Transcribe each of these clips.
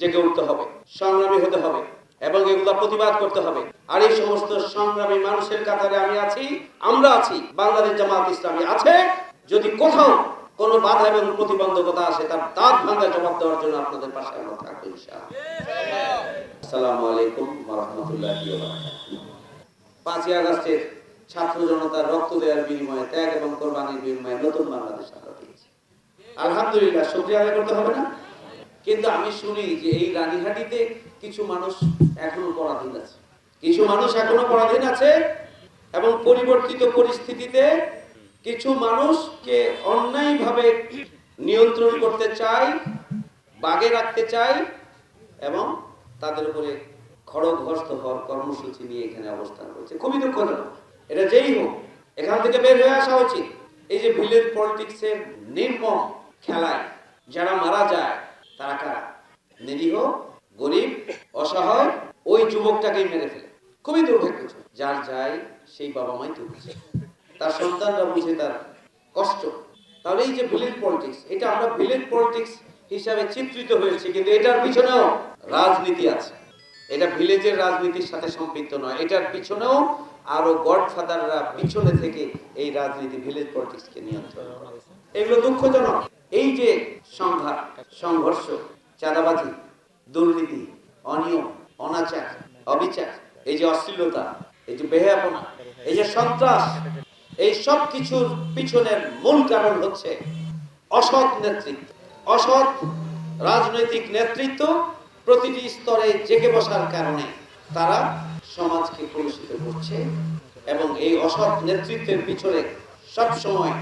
জেগে উঠতে হবে, সংগ্রামী হতে হবে এবং এগুলা প্রতিবাদ করতে হবে। আর এই সমস্ত সংগ্রামী মানুষের কাতারে আমি আছি, আমরা আছি, বাংলাদেশ জামাত ইসলামী আছে। যদি কোথাও কোনো বাধা এবং প্রতিবন্ধকতা আসে, তার দাঁত ভাঙা জবাব দেওয়ার জন্য আপনাদের পাশে আমরা থাকব আসসালামু আলাইকুম রাহমাতুল্লাহি পাঁচই আগস্টের ছাত্র জনতার রক্ত দেওয়ার বিনিময়ে ত্যাগ এবং কোরবানির বিনিময়ে নতুন বাংলাদেশ আমরা পেয়েছি। আলহামদুলিল্লাহ, শুক্রিয়া আদায় করতে হবে না? কিন্তু আমি শুনি যে এই রানীহাটিতে কিছু মানুষ এখনও পরাধীন আছে। কিছু মানুষ এখনও পরাধীন আছে এবং পরিবর্তিত পরিস্থিতিতে কিছু মানুষকে অন্যায়ভাবে নিয়ন্ত্রণ করতে চায় বাগে রাখতে চায় এবং তাদের উপরে খড়গহস্ত হওয়ার কর্মসূচি নিয়ে এখানে অবস্থান করছে খুবই দুঃখজনক। এটা যেই হোক, এখান থেকে বের হয়ে আসা উচিত। এই যে ভিলেজ পলিটিক্সের নির্মম খেলায় যারা মারা যায় তারা কারা? নিরীহ, গরিব, অসহায়, ওই যুবকটাকেই মেরে ফেলে। খুবই দুর্ভাগ্য, যার যায় সেই বাবা মাই তো তার সন্তানরা বুঝে তার কষ্ট। তাহলে এই যে ভিলেজ পলিটিক্স এটা আমরা ভিলেজ পলিটিক্স হিসাবে চিত্রিত হয়েছে, কিন্তু এটার পিছনেও রাজনীতি আছে। এটা ভিলেজের রাজনীতির সাথে সম্পৃক্ত নয়, এটার পিছনেও আরও গডফাদাররা পিছনে থেকে এই রাজনীতি ভিলেজ পলিটিক্সকে নিয়ন্ত্রণ করে। এগুলো দুঃখজনক। এই যে সংঘাত সংঘর্ষ, চাঁদাবাজি, দুর্নীতি, অনিয়ম, অনাচার, অবিচার, এই যে অশ্লীলতা, এই যে বেহাপনা এই যে সন্ত্রাস, এই সব কিছুর পিছনের মূল কারণ হচ্ছে অসৎ নেতৃত্ব। অসৎ রাজনৈতিক নেতৃত্ব প্রতিটি স্তরে জেগে বসার কারণে তারা সমাজকে কলুষিত করছে এবং এই অসৎ নেতৃত্বের পিছনে সবসময়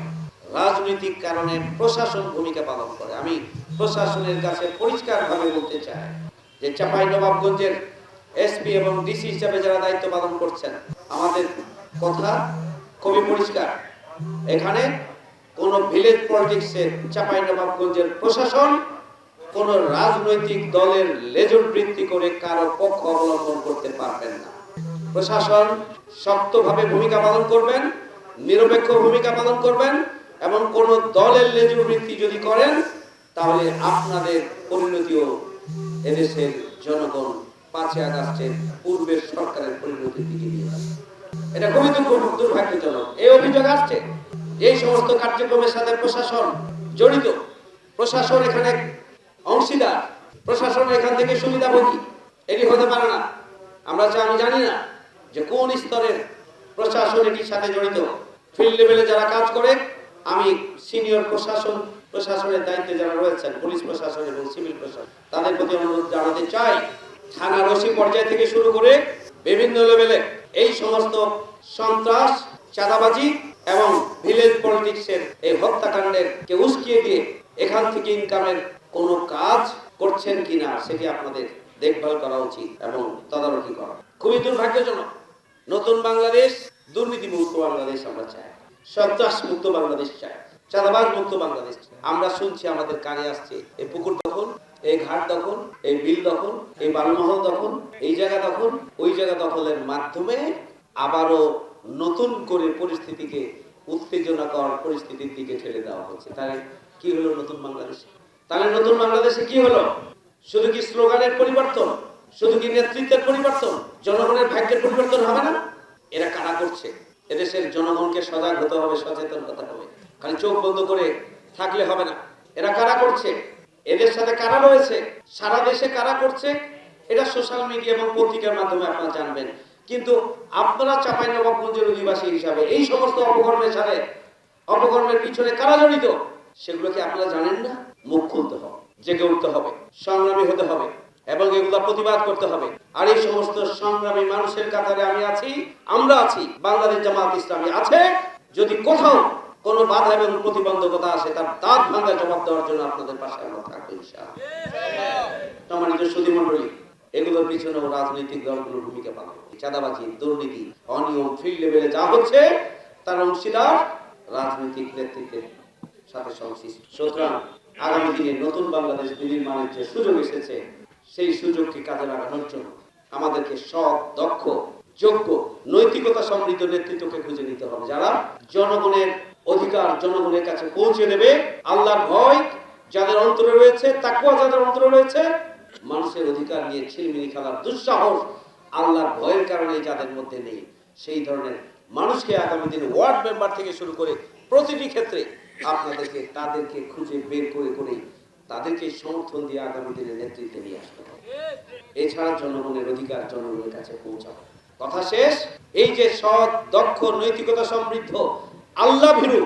রাজনৈতিক কারণে প্রশাসন ভূমিকা পালন করে। আমি প্রশাসনের কাছে পরিষ্কারভাবে বলতে চায় যে চাপাই নবাবগঞ্জের এসপি এবং ডিসি হিসাবে যারা দায়িত্ব পালন করছেন, আমাদের কথা খুবই পরিষ্কার। এখানে কোন ভিলেজ পলিটিক্সের চাপাই নবাবগঞ্জের প্রশাসন, কোন রাজনৈতিক দলের লেজুর বৃত্তি করে কারও পক্ষ অবলম্বন করতে পারবেন না। প্রশাসন শক্তভাবে ভূমিকা পালন করবেন, নিরপেক্ষ ভূমিকা পালন করবেন এবং কোন দলের লেজুর বৃত্তি যদি করেন তাহলে আপনাদের পরিণতিও এদেশের জনগণ পাঁচই আগস্টের পূর্বের সরকারের পরিণতির দিকে নিয়ে যাবে। এটা খুবই দুর্ভাগ্যজনক এই অভিযোগ আসছে। এই সমস্ত কার্যক্রমের সাথে প্রশাসন জড়িত। প্রশাসন এখানে অংশীদার। প্রশাসন এখান থেকে সুবিধাভোগী। এটি হতে পারে না। আমরা আমি জানি না যে কোন স্তরের প্রশাসন এটির সাথে জড়িত। ফিল্ড লেভেলে যারা কাজ করে, আমি সিনিয়র প্রশাসন প্রশাসনের দায়িত্বে যারা রয়েছেন, পুলিশ প্রশাসন এবং সিভিল প্রশাসন, তাদের প্রতি অনুরোধ জানাতে চাই থানা রসি পর্যায় থেকে শুরু করে বিভিন্ন লেভেলে এই সমস্ত সন্ত্রাস, চাঁদাবাজি এবং ভিলেজ পলিটিক্সের এই হত্যাকাণ্ডের কে উস্কিয়ে দিয়ে এখান থেকে ইনকামের কোনো কাজ করছেন কিনা সেটি আপনাদের দেখভাল করা উচিত এবং তদারকি করা। খুবই দুর্ভাগ্যজনক। নতুন বাংলাদেশ দুর্নীতি মুক্ত বাংলাদেশ আমরা চাই। সন্ত্রাস মুক্ত বাংলাদেশ চাই। চাঁদাবাজ মুক্ত বাংলাদেশ। আমরা শুনছি আমাদের কানে আসছে, এই পুকুর দখল, এই ঘাট দখল, এই বিল দখল, এই বালুমহল দখল, এই জায়গা দখল, ওই জায়গা দখলের মাধ্যমে আবারও নতুন করে পরিস্থিতিকে উত্তেজনাকর পরিস্থিতির দিকে ঠেলে দেওয়া হচ্ছে তাহলে কি হলো নতুন বাংলাদেশে? তাহলে নতুন বাংলাদেশে কি হলো? শুধু কি স্লোগানের পরিবর্তন? শুধু কি নেতৃত্বের পরিবর্তন? জনগণের ভাগ্যের পরিবর্তন হবে না? এরা কারা করছে? এদেশের জনগণকে সজাগ হতে হবে, সচেতন হতে হবে। খালি চোখ বন্ধ করে থাকলে হবে না। এরা কারা করছে? এদের সাথে কারা রয়েছে? সারা দেশে কারা করছে? এটা সোশ্যাল মিডিয়া এবং পত্রিকার মাধ্যমে আপনারা জানবেন। কিন্তু আপনারা চাপাই নবাবগঞ্জের অধিবাসী হিসাবে এই সমস্ত অপকর্মের সাথে, অপকর্মের পিছনে কারা জড়িত? সেগুলো কি আপনারা জানেন না? মুখ খুলতে হবে, জেগে উঠতে হবে, সংগ্রামী হতে হবে, এবং এগুলা প্রতিবাদ করতে হবে। আর এই সমস্ত সংগ্রামী মানুষের কাতারে আমি আছি, আমরা আছি, বাংলাদেশ জামাত ইসলামী আছে। যদি কোথাও কোনো বাধা এবং প্রতিবন্ধকতা আসে তার দাঁত ভাঙা জবাব দেওয়ার জন্য আপনাদের পাশে আমরা থাকব সম্মানিত সুধী মন্ডলী এগুলোর পিছনেও রাজনৈতিক দলগুলোর ভূমিকা পালন চাঁদাবাজি, দুর্নীতি, অনিয়ম ফিল্ড লেভেলে যা হচ্ছে, তার অংশীদার রাজনৈতিক নেতৃত্বের সাথে সংশ্লিষ্ট। সুতরাং আগামী দিনে নতুন বাংলাদেশ বিনির্মাণের যে সুযোগ এসেছে, সেই সুযোগকে কাজে লাগানোর জন্য আমাদেরকে সৎ, দক্ষ, যোগ্য, নৈতিকতা সমৃদ্ধ নেতৃত্বকে খুঁজে নিতে হবে। যারা জনগণের অধিকার জনগণের কাছে পৌঁছে দেবে। আল্লাহর ভয় যাদের অন্তরে রয়েছে, তাকুয়া যাদের অন্তরে রয়েছে, মানুষের অধিকার নিয়ে ছিলমিনি খেলার দুঃসাহস আল্লাহর ভয়ের কারণে যাদের মধ্যে নেই। সেই ধরনের মানুষকে আগামী দিনে ওয়ার্ড মেম্বার থেকে শুরু করে প্রতিটি ক্ষেত্রে আপনাদেরকে, তাদেরকে খুঁজে বের করে করে তাদেরকে সমর্থন দিয়ে আগামী দিনে নেতৃত্বে নিয়ে আসতে হবে। এছাড়া জনগণের অধিকার জনগণের কাছে পৌঁছাবে। কথা শেষ। এই যে সৎ, দক্ষ, নৈতিকতা সমৃদ্ধ আল্লাহ ভীরু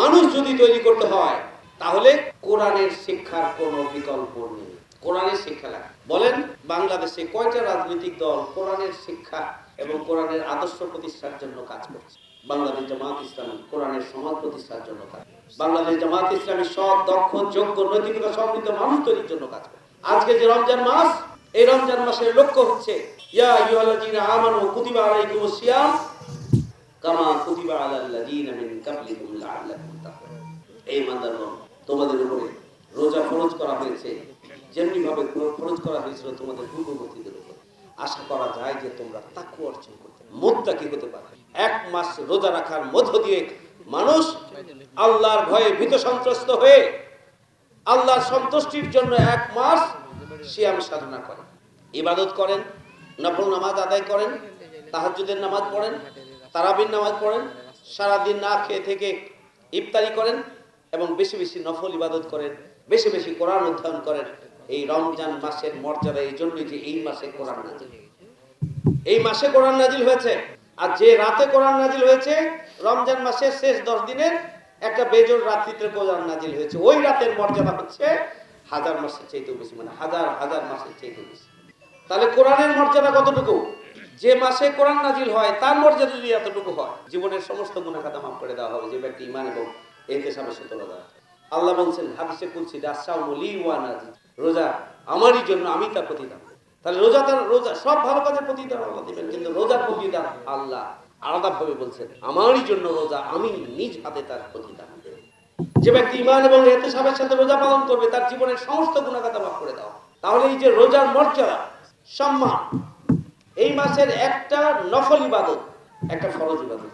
মানুষ যদি তৈরি করতে হয়, তাহলে কোরআনের শিক্ষার কোনো বিকল্প নেই। কোরআনের শিক্ষা লাগে। বলেন, বাংলাদেশে কয়টা রাজনৈতিক দল কোরআনের শিক্ষা এবং কোরআনের আদর্শ প্রতিষ্ঠার জন্য কাজ করছে? বাংলাদেশ জামাত ইসলামী কোরআনের সমাজ প্রতিষ্ঠার জন্য কাজ বাংলাদেশ জামাত ইসলামী সৎ, দক্ষ, যোগ্য, নৈতিকতা সমৃদ্ধ মানুষ তৈরির জন্য কাজ করে আজকে যে রমজান মাস, এই রমজান মাসের লক্ষ্য হচ্ছে, ইয়া আইয়ুহাল্লাযীনা আমানু কুতিবা আলাইকুমুস সিয়াম মিন মানুষ আল্লাহর ভয়ে ভীত সন্ত্রস্ত হয়ে আল্লাহর সন্তুষ্টির জন্য এক মাস সিয়াম সাধনা করেন ইবাদত করেন, নফল নামাজ আদায় করেন, তাহাজ্জুদের নামাজ পড়েন তারাবির নামাজ পড়েন, সারাদিন না খেয়ে থেকে ইফতারি করেন এবং বেশি বেশি নফল ইবাদত করেন, বেশি বেশি কোরআন অধ্যয়ন করেন। এই রমজান মাসের মর্যাদা এই জন্যই যে এই মাসে কোরআন নাজিল এই মাসে কোরআন নাজিল হয়েছে। আর যে রাতে কোরআন নাজিল হয়েছে, রমজান মাসের শেষ দশ দিনের একটা বেজোর রাত্রিতে কোরআন নাজিল হয়েছে। ওই রাতের মর্যাদা হচ্ছে হাজার মাসের চাইতেও বেশি মানে হাজার হাজার মাসের চাইতেও বেশি। তাহলে কোরআনের মর্যাদা কতটুকু? যে মাসে কোরআন নাজিল হয়, তার মর্যাদা যদি এতটুকু হয়, জীবনের সমস্ত গুণাখাতা মাফ করে দেওয়া হবে, যে ব্যক্তি ইমান এবং এতে সামনে সততা আল্লাহ বলছেন, হাদিসে কুলসি দাসাও মলি ওয়া নাজি রোজা আমারই জন্য আমি তার প্রতিদান। তাহলে রোজা তার, রোজা সব ভালো কাজের প্রতিদান আল্লাহ দিবেন, কিন্তু রোজার প্রতিদান আল্লাহ আলাদা ভাবে বলছেন, আমারই জন্য রোজা আমি নিজ হাতে তার প্রতিদান দেব। যে ব্যক্তি ইমান এবং এহতেসাবের সাথে রোজা পালন করবে, তার জীবনের সমস্ত গুণাগাতা মাফ করে দাও। তাহলে এই যে রোজার মর্যাদা, সম্মান এই মাসের একটা নফল ইবাদত, একটা ফরজ ইবাদত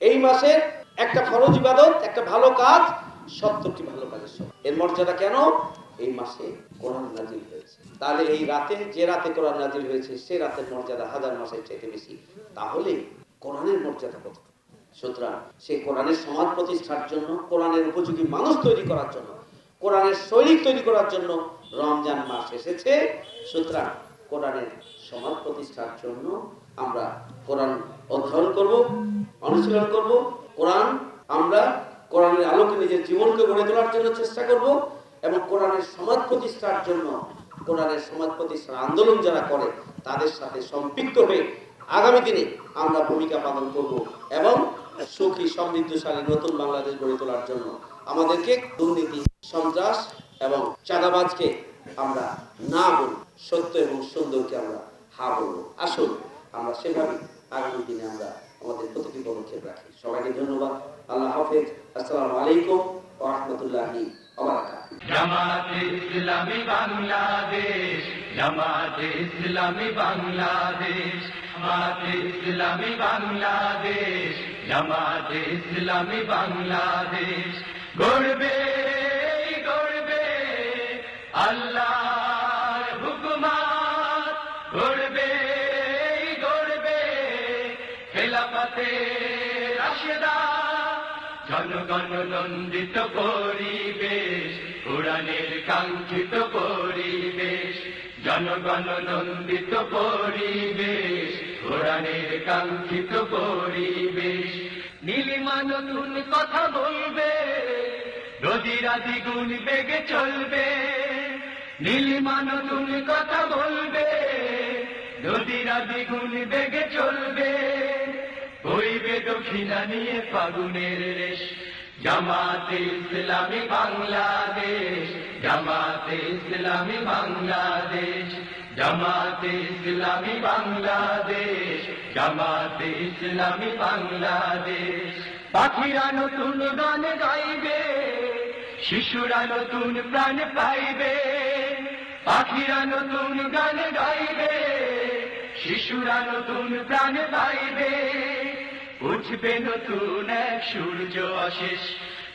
এই মাসের একটা ফরজ ইবাদত, একটা ভালো কাজ, সত্তরটি ভালো কাজের সঙ্গে এর মর্যাদা কেন? এই মাসে কোরআন নাজিল হয়েছে। তাহলে এই রাতে, যে রাতে কোরআন নাজিল হয়েছে, সে রাতের মর্যাদা হাজার মাসের চাইতে বেশি। তাহলে কোরআনের মর্যাদা কত? সুতরাং সেই কোরআনের সমাজ প্রতিষ্ঠার জন্য, কোরআনের উপযোগী মানুষ তৈরি করার জন্য, কোরআনের সৈনিক তৈরি করার জন্য রমজান মাস এসেছে। সুতরাং কোরআনের সমাজ প্রতিষ্ঠার জন্য আমরা কোরআন অধ্যয়ন করব, অনুশীলন করব। কোরআন আমরা কোরআনের আলোকে নিজের জীবনকে গড়ে তোলার জন্য চেষ্টা করব এবং কোরআনের সমাজ প্রতিষ্ঠার জন্য, কোরআনের সমাজ প্রতিষ্ঠার আন্দোলন যারা করে, তাদের সাথে সম্পৃক্ত হয়ে আগামী দিনে আমরা ভূমিকা পালন করব এবং সুখী, সমৃদ্ধশালী নতুন বাংলাদেশ গড়ে তোলার জন্য আমাদেরকে দুর্নীতি, সন্ত্রাস এবং চাঁদাবাজকে আমরা না বলব সত্য এবং সুন্দরকে আমরা হা বলব। আসুন, আমরা সেভাবে আগামী দিনে আমরা আমাদের প্রতিটি পদক্ষেপ রাখি। সবাইকে ধন্যবাদ। আল্লাহ হাফেজ। আসসালামু আলাইকুম রাহমাতুল্লাহি জামাতে ইসলামী বাংলাদেশ, জামাতে ইসলামী বাংলাদেশ, জামাতে ইসলামী বাংলাদেশ, জামাতে ইসলামী বাংলাদেশ। গড়বে গড়বে আল্লাহর গড়বে গড়বে খেলাফতে রাশেদা। জনগণ নন্দিত পরিবেশ কোরআনের কাঙ্ক্ষিত পরিবেশ। জনগণ নন্দিত পরিবেশ কোরআনের কাঙ্ক্ষিত পরিবেশ। নীলিমা নতুন কথা বলবে, নদীরা দ্বিগুণ বেগে চলবে। নীলিমা নতুন কথা বলবে নদীরা দ্বিগুণ বেগে চলবে। বইবে দক্ষিণা নিয়ে ফাগুনের রেশ। জামাতে ইসলামী বাংলাদেশ, জামাতে ইসলামী বাংলাদেশ, জামাতে ইসলামী বাংলাদেশ, জামাতে ইসলামী বাংলাদেশ। পাখিরা নতুন গান গাইবে, শিশুরা নতুন প্রাণ পাইবে। পাখিরা নতুন গান গাইবে শিশুরা নতুন প্রাণ পাইবে। উঠবে নতুন এক সূর্য অশেষ।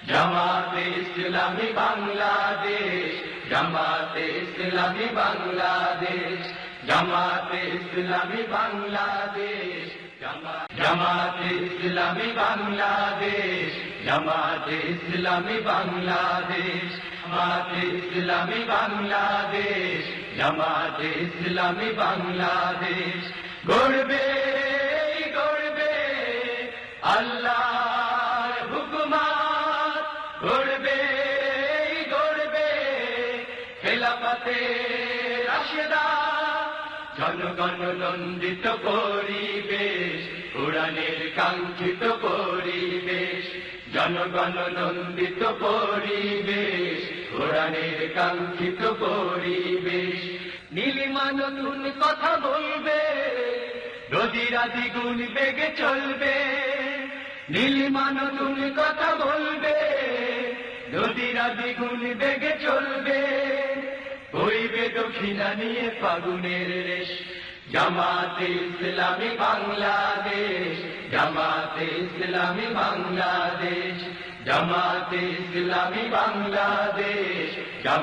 জামাতে ইসলামী বাংলাদেশ, জামাতে ইসলামী বাংলাদেশ, জামাতে ইসলামী বাংলাদেশ, জামা- জামাতে ইসলামী বাংলাদেশ, জামাতে ইসলামী বাংলাদেশ, জামাতে ইসলামী বাংলাদেশ। জামাতে ইসলামী বাংলাদেশ গড়বে গড়বে। আল্লাহ হুকুমাত গড়বে গড়বে। খেলাফতে রাশেদা জনগণ নন্দিত পরিবেশ, কোরআনের কাঙ্ক্ষিত পরিবেশ, জনগণ নন্দিত পরিবেশ। কোরআনের কাঙ্ক্ষিত পরিবেশ। নীলিমা নতুন কথা বলবে নদীরা দ্বিগুণ বেগে চলবে। নীলিমা নতুন কথা বলবে নদীরা দ্বিগুণ বেগে চলবে। বইবে দক্ষিণা নিয়ে ফাগুনের রেশ। জামাতে ইসলামী বাংলাদেশ, জামাতে ইসলামী বাংলাদেশ। জামাতে ইসলামী বাংলাদেশ